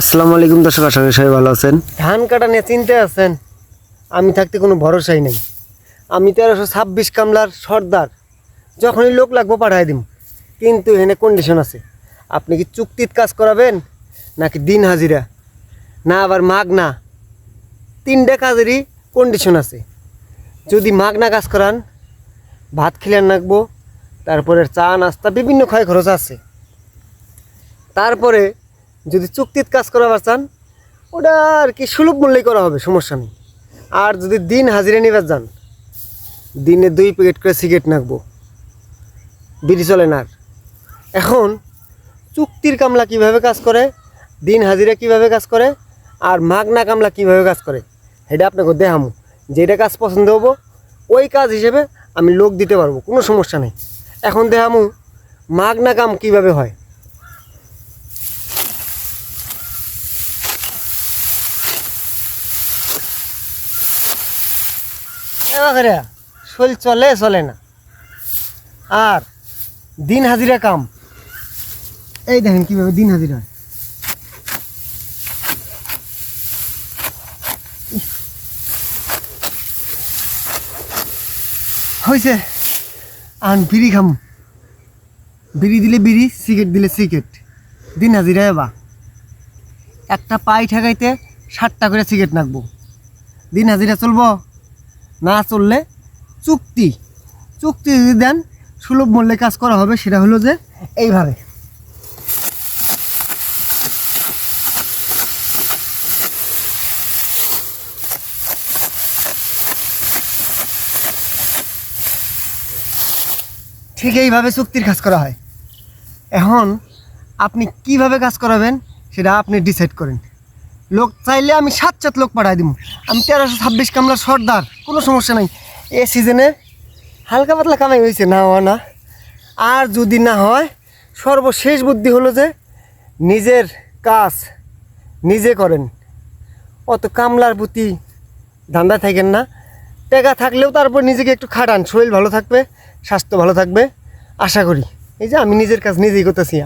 আসসালামু আলাইকুম দর্শক, আশা করি সবাই ভালো আছেন। ধান কাটা নিয়ে চিন্তায় আছেন? আমি থাকতে কোনো ভরসাই নেই। আমি তেরোশো ছাব্বিশ কামলার সর্দার। যখনই লোক লাগবো পাঠাই দিম। কিন্তু এখানে কন্ডিশন আছে। আপনি কি চুক্তির কাজ করাবেন, নাকি দিন হাজিরা? না আবার মাগ না। তিনটে কাজেরই কন্ডিশন আছে। যদি মাগ না কাজ করান, ভাত খেলে রাখব তারপরে চা, নাস্তা, বিভিন্ন ক্ষয় খরচ আছে। তারপরে যদি চুক্তির কাজ করাবার চান, ওটা আর কি সুলভ মূল্যে করা হবে, সমস্যা নেই। আর যদি দিন হাজিরা নিবার যান, দিনে দুই প্যাকেট করে সিগারেট নাকবো। বিড়ি চলে না আর। এখন চুক্তির কামলা কীভাবে কাজ করে, দিন হাজিরা কীভাবে কাজ করে, আর মাগনা কামলা কীভাবে কাজ করে, সেটা আপনাকে দেখামো। যেটা কাজ পছন্দ হব, ওই কাজ হিসেবে আমি লোক দিতে পারব, কোনো সমস্যা নেই। এখন দেখামু মাগনা কাম কীভাবে হয়। এবারে চলে চলে না। আর দিন হাজিরা কাম। এই দেখেন কীভাবে দিন হাজিরা হয়। হয়েছে আন বিড়ি খাম। বিড়ি দিলে বিড়ি, সিগারেট দিলে সিগারেট। দিন হাজিরা বা। একটা পাই ঠেকাইতে ষাটটা করে সিগারেট নাকবো। দিন হাজিরা চলবো। না চললে চুক্তি। চুক্তি যদি দেন, সুলভ মূল্যে কাজ করা হবে, সেটা হলো যে এইভাবে। ঠিক এইভাবে চুক্তির কাজ করা হয়। এখন আপনি কীভাবে কাজ করাবেন, সেটা আপনি ডিসাইড করেন। লোক চাইলে আমি সাত সাত লোক পাঠাই দিব আমি তেরোশো ছাব্বিশ কামলার সর্দার, কোনো সমস্যা নাই। এ সিজনে হালকা পাতলা কামাই হয়েছে, না হওয়া না। আর যদি না হয়, সর্বশেষ বুদ্ধি হলো যে নিজের কাজ নিজে করেন। অত কামলার প্রতি ধান্দা থাকেন না। টাকা থাকলেও তারপর নিজেকে একটু খাটান। শরীর ভালো থাকবে, স্বাস্থ্য ভালো থাকবে, আশা করি। এই যে আমি নিজের কাজ নিজেই করতেছি।